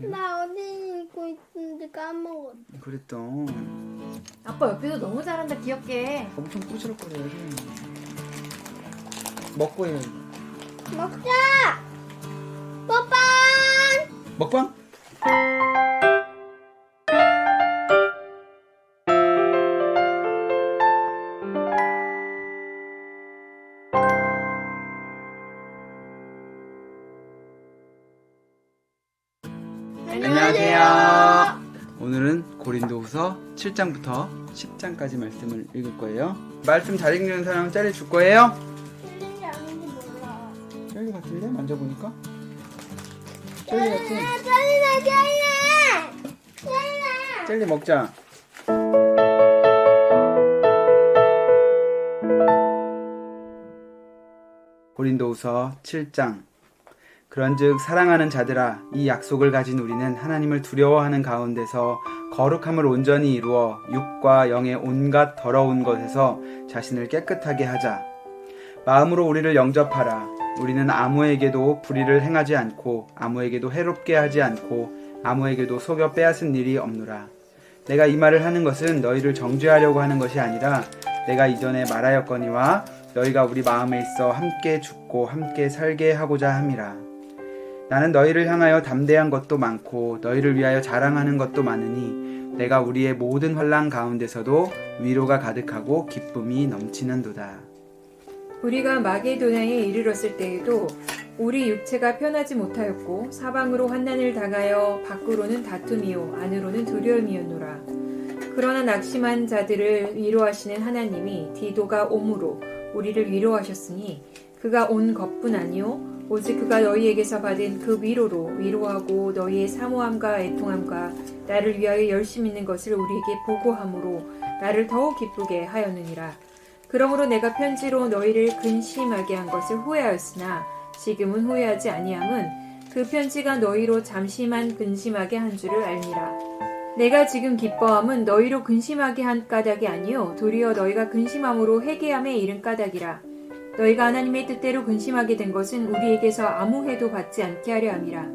나 어디 읽고 있는지 까먹었어. 그랬다. 아빠 옆에서 너무 잘한다 귀엽게 엄청 꼬시락거려야지. 먹고 해. 먹자! 뽀빵! 먹방? 안녕하세요. 오늘은 고린도후서 7장부터 10장까지 말씀을 읽을 거예요. 말씀 잘 읽는 사람은 짤리 줄 거예요? 틀린지 아닌지 몰라. 짤리 같은데 만져보니까? 짤리 같지? 짤리나, 짤리나! 짤리나! 젤리 먹자. 고린도후서 7장 그런즉 사랑하는 자들아 이 약속을 가진 우리는 하나님을 두려워하는 가운데서 거룩함을 온전히 이루어 육과 영의 온갖 더러운 것에서 자신을 깨끗하게 하자. 마음으로 우리를 영접하라. 우리는 아무에게도 불의를 행하지 않고 아무에게도 해롭게 하지 않고 아무에게도 속여 빼앗은 일이 없노라. 내가 이 말을 하는 것은 너희를 정죄하려고 하는 것이 아니라 내가 이전에 말하였거니와 너희가 우리 마음에 있어 함께 죽고 함께 살게 하고자 함이라. 나는 너희를 향하여 담대한 것도 많고 너희를 위하여 자랑하는 것도 많으니 내가 우리의 모든 환란 가운데서도 위로가 가득하고 기쁨이 넘치는도다. 우리가 마게도냐에 이르렀을 때에도 우리 육체가 편하지 못하였고 사방으로 환난을 당하여 밖으로는 다툼이요 안으로는 두려움이었노라 그러나 낙심한 자들을 위로하시는 하나님이 디도가 옴으로 우리를 위로하셨으니 그가 온 것뿐 아니요 오직 그가 너희에게서 받은 그 위로로 위로하고 너희의 사모함과 애통함과 나를 위하여 열심 있는 것을 우리에게 보고함으로 나를 더욱 기쁘게 하였느니라 그러므로 내가 편지로 너희를 근심하게 한 것을 후회하였으나 지금은 후회하지 아니함은 그 편지가 너희로 잠시만 근심하게 한 줄을 알미라. 내가 지금 기뻐함은 너희로 근심하게 한 까닭이 아니요 도리어 너희가 근심함으로 회개함에 이른 까닭이라. 너희가 하나님의 뜻대로 근심하게 된 것은 우리에게서 아무 해도 받지 않게 하려 함이라.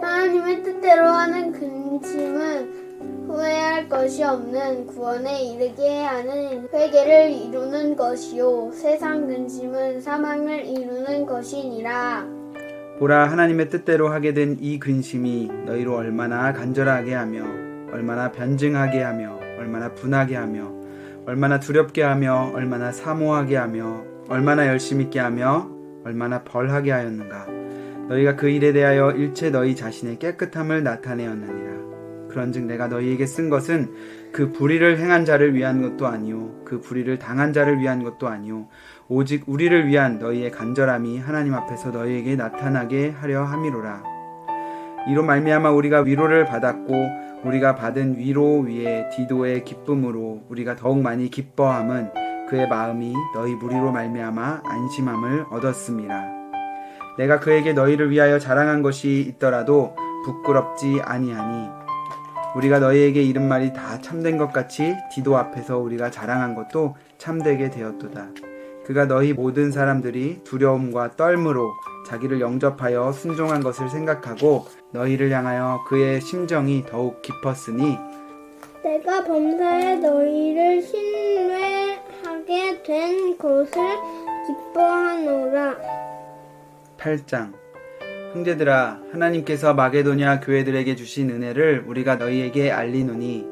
하나님의 뜻대로 하는 근심은 후회할 것이 없는 구원에 이르게 하는 회개를 이루는 것이요 세상 근심은 사망을 이루는 것이니라 보라 하나님의 뜻대로 하게 된 이 근심이 너희로 얼마나 간절하게 하며 얼마나 변증하게 하며 얼마나 분하게 하며 얼마나 두렵게 하며 얼마나 사모하게 하며 얼마나 열심 있게 하며 얼마나 벌하게 하였는가 너희가 그 일에 대하여 일체 너희 자신의 깨끗함을 나타내었느니라 그런즉 내가 너희에게 쓴 것은 그 불의를 행한 자를 위한 것도 아니요 그 불의를 당한 자를 위한 것도 아니요 오직 우리를 위한 너희의 간절함이 하나님 앞에서 너희에게 나타나게 하려 함이로라. 이로 말미암아 우리가 위로를 받았고 우리가 받은 위로 위에 디도의 기쁨으로 우리가 더욱 많이 기뻐함은 그의 마음이 너희 무리로 말미암아 안심함을 얻었습니다. 내가 그에게 너희를 위하여 자랑한 것이 있더라도 부끄럽지 아니하니 우리가 너희에게 이른 말이 다 참된 것 같이 디도 앞에서 우리가 자랑한 것도 참되게 되었도다. 그가 너희 모든 사람들이 두려움과 떨므로 자기를 영접하여 순종한 것을 생각하고 너희를 향하여 그의 심정이 더욱 깊었으니 내가 범사에 너희를 신뢰 하게 된 것을 기뻐하노라. 8장. 형제들아 하나님께서 마게도냐 교회들에게 주신 은혜를 우리가 너희에게 알리노니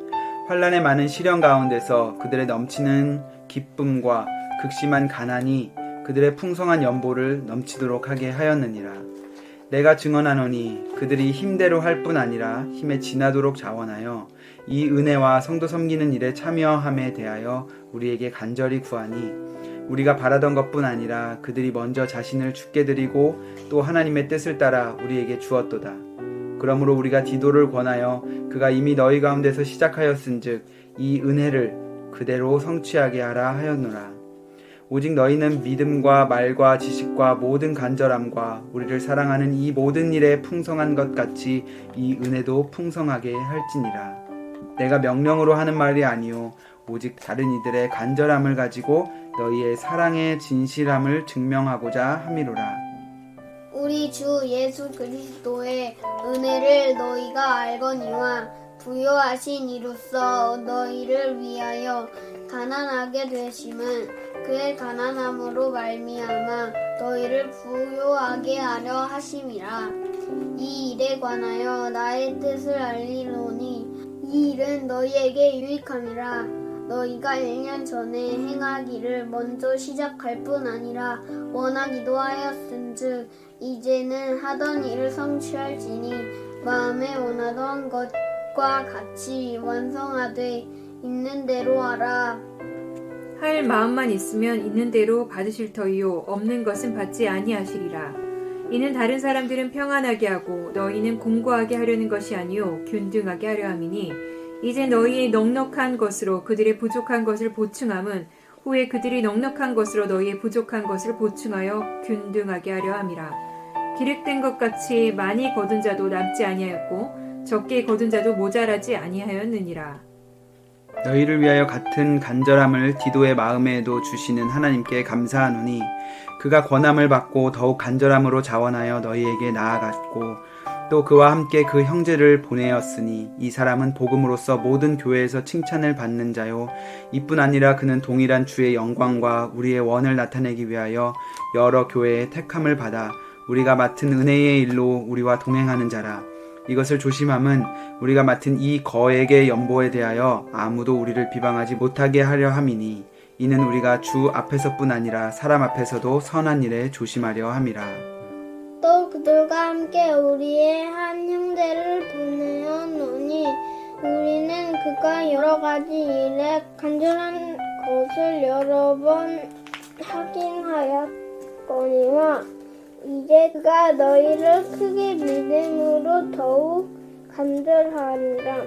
환란의 많은 시련 가운데서 그들의 넘치는 기쁨과 극심한 가난이 그들의 풍성한 연보를 넘치도록 하게 하였느니라. 내가 증언하노니 그들이 힘대로 할 뿐 아니라 힘에 지나도록 자원하여 이 은혜와 성도 섬기는 일에 참여함에 대하여 우리에게 간절히 구하니 우리가 바라던 것뿐 아니라 그들이 먼저 자신을 죽게 드리고 또 하나님의 뜻을 따라 우리에게 주었도다. 그러므로 우리가 디도를 권하여 그가 이미 너희 가운데서 시작하였은즉 이 은혜를 그대로 성취하게 하라 하였노라. 오직 너희는 믿음과 말과 지식과 모든 간절함과 우리를 사랑하는 이 모든 일에 풍성한 것 같이 이 은혜도 풍성하게 할지니라. 내가 명령으로 하는 말이 아니요 오직 다른 이들의 간절함을 가지고 너희의 사랑의 진실함을 증명하고자 함이로라. 우리 주 예수 그리스도의 은혜를 너희가 알거니와 부여하신 이로써 너희를 위하여 가난하게 되심은 그의 가난함으로 말미암아 너희를 부요하게 하려 하심이라 이 일에 관하여 나의 뜻을 알리노니 이 일은 너희에게 유익함이라. 너희가 1년 전에 행하기를 먼저 시작할 뿐 아니라 원하기도 하였은즉 이제는 하던 일을 성취할지니 마음에 원하던 것과 같이 완성하되 있는 대로 하라. 할 마음만 있으면 있는 대로 받으실 터이요. 없는 것은 받지 아니하시리라. 이는 다른 사람들은 평안하게 하고 너희는 공고하게 하려는 것이 아니요 균등하게 하려 함이니 이제 너희의 넉넉한 것으로 그들의 부족한 것을 보충함은 후에 그들이 넉넉한 것으로 너희의 부족한 것을 보충하여 균등하게 하려 함이라. 기획된 것 같이 많이 거둔 자도 남지 아니하였고 적게 거둔 자도 모자라지 아니하였느니라. 너희를 위하여 같은 간절함을 디도의 마음에도 주시는 하나님께 감사하노니 그가 권함을 받고 더욱 간절함으로 자원하여 너희에게 나아갔고 또 그와 함께 그 형제를 보내었으니 이 사람은 복음으로써 모든 교회에서 칭찬을 받는 자요. 이뿐 아니라 그는 동일한 주의 영광과 우리의 원을 나타내기 위하여 여러 교회의 택함을 받아 우리가 맡은 은혜의 일로 우리와 동행하는 자라 이것을 조심함은 우리가 맡은 이 거액의 연보에 대하여 아무도 우리를 비방하지 못하게 하려 함이니 이는 우리가 주 앞에서뿐 아니라 사람 앞에서도 선한 일에 조심하려 함이라. 또 그들과 함께 우리의 한 형제를 보내었노니 우리는 그가 여러 가지 일에 간절한 것을 여러 번 하긴 하였거니와 이제 그가 너희를 크게 믿음으로 더욱 간절하리라.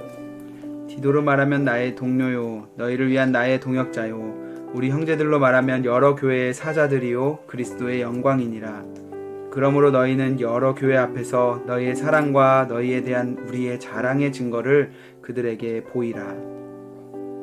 디도로 말하면 나의 동료요 너희를 위한 나의 동역자요 우리 형제들로 말하면 여러 교회의 사자들이요 그리스도의 영광이니라. 그러므로 너희는 여러 교회 앞에서 너희의 사랑과 너희에 대한 우리의 자랑의 증거를 그들에게 보이라.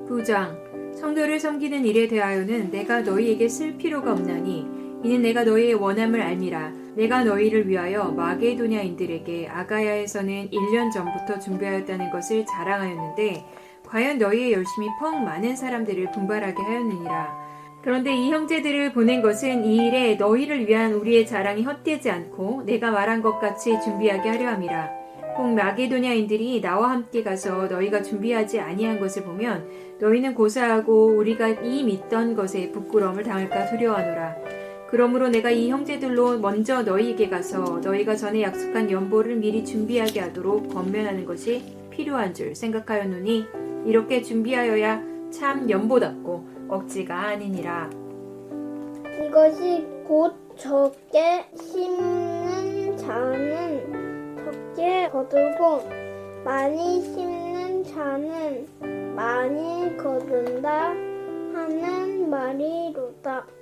9장 성도를 섬기는 일에 대하여는 내가 너희에게 쓸 필요가 없나니 이는 내가 너희의 원함을 알미라. 내가 너희를 위하여 마게도냐인들에게 아가야에서는 1년 전부터 준비하였다는 것을 자랑하였는데 과연 너희의 열심이 펑 많은 사람들을 분발하게 하였느니라. 그런데 이 형제들을 보낸 것은 이 일에 너희를 위한 우리의 자랑이 헛되지 않고 내가 말한 것 같이 준비하게 하려 함이라. 혹 마게도냐인들이 나와 함께 가서 너희가 준비하지 아니한 것을 보면 너희는 고사하고 우리가 이 믿던 것에 부끄러움을 당할까 두려워하노라. 그러므로 내가 이 형제들로 먼저 너희에게 가서 너희가 전에 약속한 연보를 미리 준비하게 하도록 권면하는 것이 필요한 줄 생각하였노니 이렇게 준비하여야 참 연보답고 억지가 아니니라. 이것이 곧 적게 심는 자는 적게 거두고 많이 심는 자는 많이 거둔다 하는 말이로다.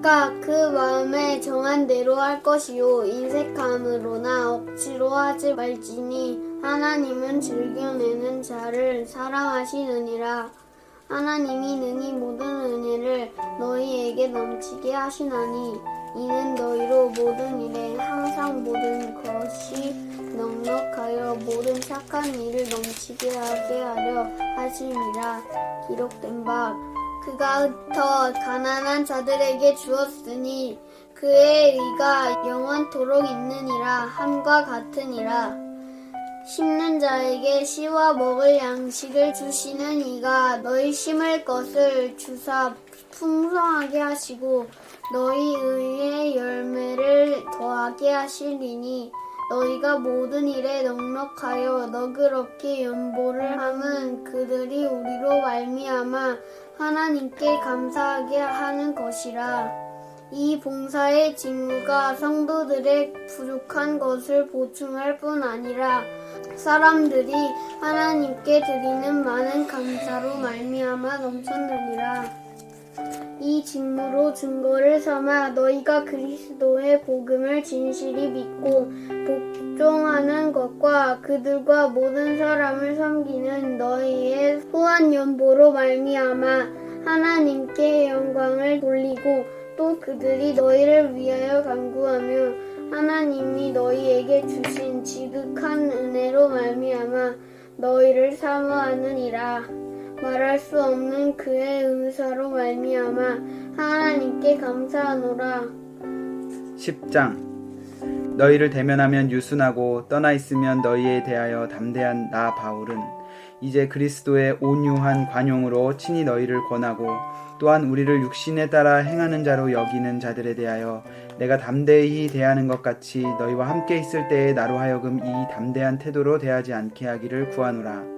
각각 그 마음에 정한 대로 할 것이요. 인색함으로나 억지로 하지 말지니 하나님은 즐겨내는 자를 사랑하시느니라. 하나님이 능히 모든 은혜를 너희에게 넘치게 하시나니 이는 너희로 모든 일에 항상 모든 것이 넉넉하여 모든 착한 일을 넘치게 하게 하려 하심이라. 기록된 바 그가 흩어 가난한 자들에게 주었으니 그의 의가 영원토록 있느니라 함과 같으니라. 심는 자에게 씨와 먹을 양식을 주시는 이가 너희 심을 것을 주사 풍성하게 하시고 너희 의의 열매를 더하게 하시리니 너희가 모든 일에 넉넉하여 너그럽게 연보를 함은 그들이 우리로 말미암아 하나님께 감사하게 하는 것이라. 이 봉사의 직무가 성도들의 부족한 것을 보충할 뿐 아니라 사람들이 하나님께 드리는 많은 감사로 말미암아 넘쳤느니라. 이 직무로 증거를 삼아 너희가 그리스도의 복음을 진실이 믿고 복종하는 것과 그들과 모든 사람을 섬기는 너희의 후한 연보로 말미암아 하나님께 영광을 돌리고 또 그들이 너희를 위하여 간구하며 하나님이 너희에게 주신 지극한 은혜로 말미암아 너희를 사모하느니라 말할 수 없는 그의 은사로 말미암아 하나님께 감사하노라. 10장. 너희를 대면하면 유순하고 떠나 있으면 너희에 대하여 담대한 나 바울은 이제 그리스도의 온유한 관용으로 친히 너희를 권하고 또한 우리를 육신에 따라 행하는 자로 여기는 자들에 대하여 내가 담대히 대하는 것 같이 너희와 함께 있을 때에 나로 하여금 이 담대한 태도로 대하지 않게 하기를 구하노라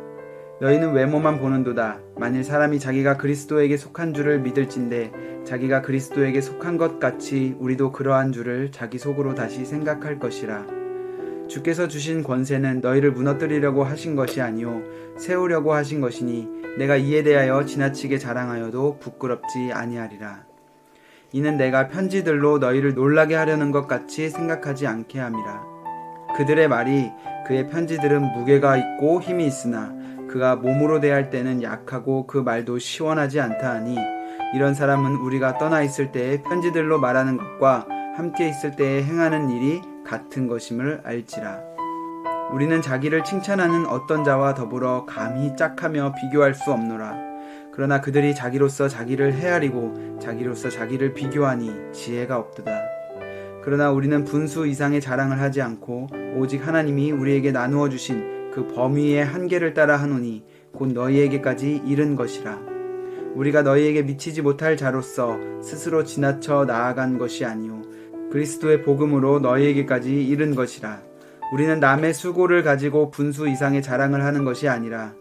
너희는 외모만 보는도다. 만일 사람이 자기가 그리스도에게 속한 줄을 믿을진데 자기가 그리스도에게 속한 것 같이 우리도 그러한 줄을 자기 속으로 다시 생각할 것이라. 주께서 주신 권세는 너희를 무너뜨리려고 하신 것이 아니요 세우려고 하신 것이니 내가 이에 대하여 지나치게 자랑하여도 부끄럽지 아니하리라. 이는 내가 편지들로 너희를 놀라게 하려는 것 같이 생각하지 않게 함이라. 그들의 말이 그의 편지들은 무게가 있고 힘이 있으나 그가 몸으로 대할 때는 약하고 그 말도 시원하지 않다 하니 이런 사람은 우리가 떠나 있을 때에 편지들로 말하는 것과 함께 있을 때에 행하는 일이 같은 것임을 알지라. 우리는 자기를 칭찬하는 어떤 자와 더불어 감히 짝하며 비교할 수 없노라. 그러나 그들이 자기로서 자기를 헤아리고 자기로서 자기를 비교하니 지혜가 없도다. 그러나 우리는 분수 이상의 자랑을 하지 않고 오직 하나님이 우리에게 나누어 주신 그 범위의 한계를 따라 하노니 곧 너희에게까지 이른 것이라. 우리가 너희에게 미치지 못할 자로서 스스로 지나쳐 나아간 것이 아니요 그리스도의 복음으로 너희에게까지 이른 것이라. 우리는 남의 수고를 가지고 분수 이상의 자랑을 하는 것이 아니라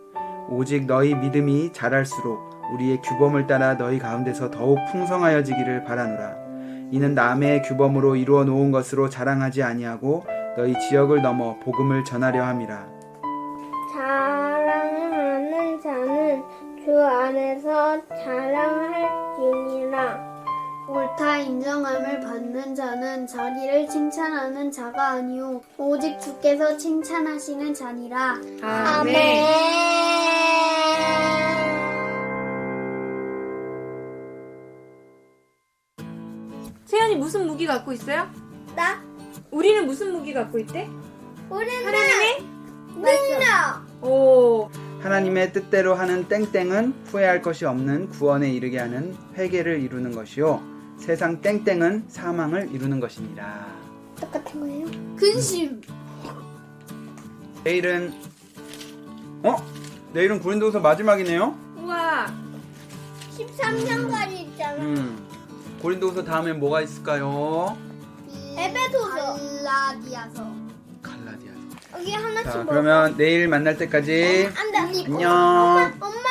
오직 너희 믿음이 자랄수록 우리의 규범을 따라 너희 가운데서 더욱 풍성하여지기를 바라노라. 이는 남의 규범으로 이루어 놓은 것으로 자랑하지 아니하고 너희 지역을 넘어 복음을 전하려 함이라. 주 안에서 자랑할지니라 옳다 인정함을 받는 자는 자기를 칭찬하는 자가 아니요 오직 주께서 칭찬하시는 자니라 아멘. 세연이 무슨 무기 갖고 있어요? 나? 우리는 무슨 무기 갖고 있대? 우리는 하나님의? 능력 오, 하나님의 뜻대로 하는 땡땡은 후회할 것이 없는 구원에 이르게 하는 회개를 이루는 것이요 세상 땡땡은 사망을 이루는 것이니라. 똑같은 거예요? 근심 내일은 어? 내일은 고린도서 마지막이네요. 우와. 13장까지 있잖아 음. 고린도서 다음엔 뭐가 있을까요? 에베소서 갈라디아서. 여기 하나씩 자, 먹어 그러면 내일 만날 때까지 안돼 안녕. 엄마 엄마